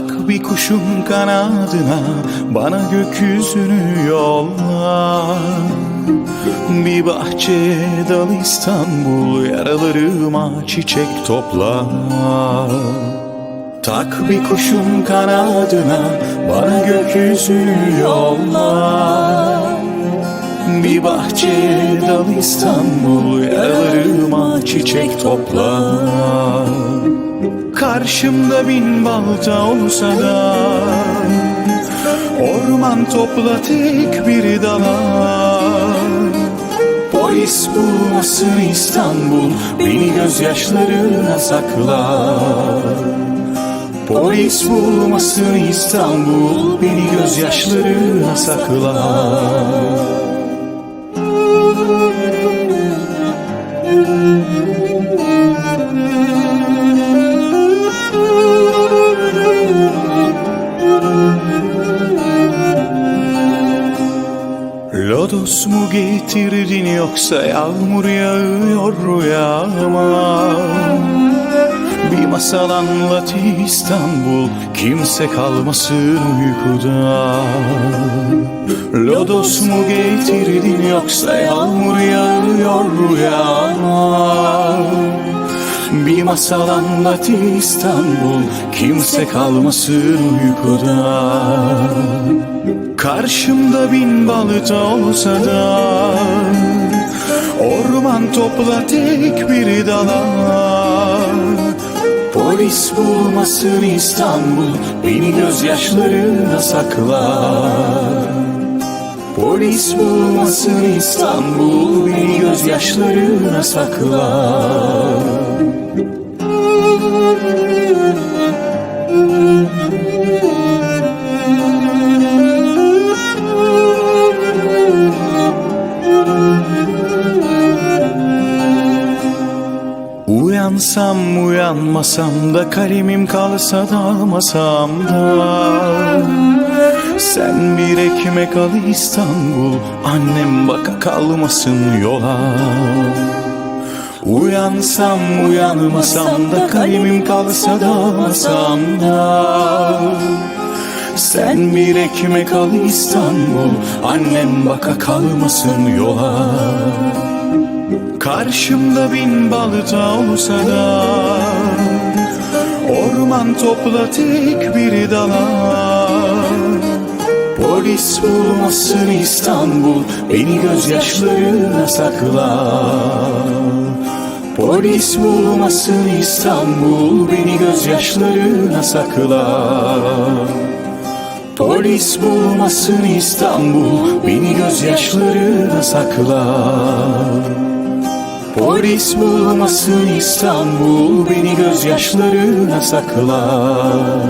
bir kuşun kanadına Bana gökyüzünü yolla. Bir bahçe dal İstanbul Yaralarıma çiçek topla. Tak bir kuşun kanadına Bana gökyüzünü yolla. Bir bahçe dal İstanbul Yaralarıma çiçek topla Karşımda bin balta olsa da Orman topla tek bir dala. Polis bulmasın İstanbul Beni gözyaşlarına saklar Polis bulmasın İstanbul Beni gözyaşlarına saklar Lodos mu getirdin yoksa yağmur yağıyor rüyama? Bir masal anlat İstanbul kimse kalmasın uykuda. Lodos mu getirdin yoksa yağmur yağıyor rüyama? Bir masal anlat İstanbul Kimse kalmasın uykuda Karşımda bin balıta olsa da Orman topla tek bir dala Polis bulmasın İstanbul Beni gözyaşlarına saklar. Polis bulmasın İstanbul Beni gözyaşlarına saklar Uyansam uyanmasam da kalemim kalsa da masamda Sen bir ekmek al İstanbul Annem baka kalmasın yola. Uyansam uyanmasam da kalemim kalsa da masamda Sen bir ekmek al İstanbul Annem baka kalmasın yola Karşımda bin balta olsa da Orman topla tek bir dala. Polis bulmasın İstanbul Beni gözyaşlarına saklar Polis bulmasın İstanbul Beni gözyaşlarına saklar Polis bulmasın İstanbul Beni gözyaşlarına saklar Polis bulmasın İstanbul Beni gözyaşlarına saklar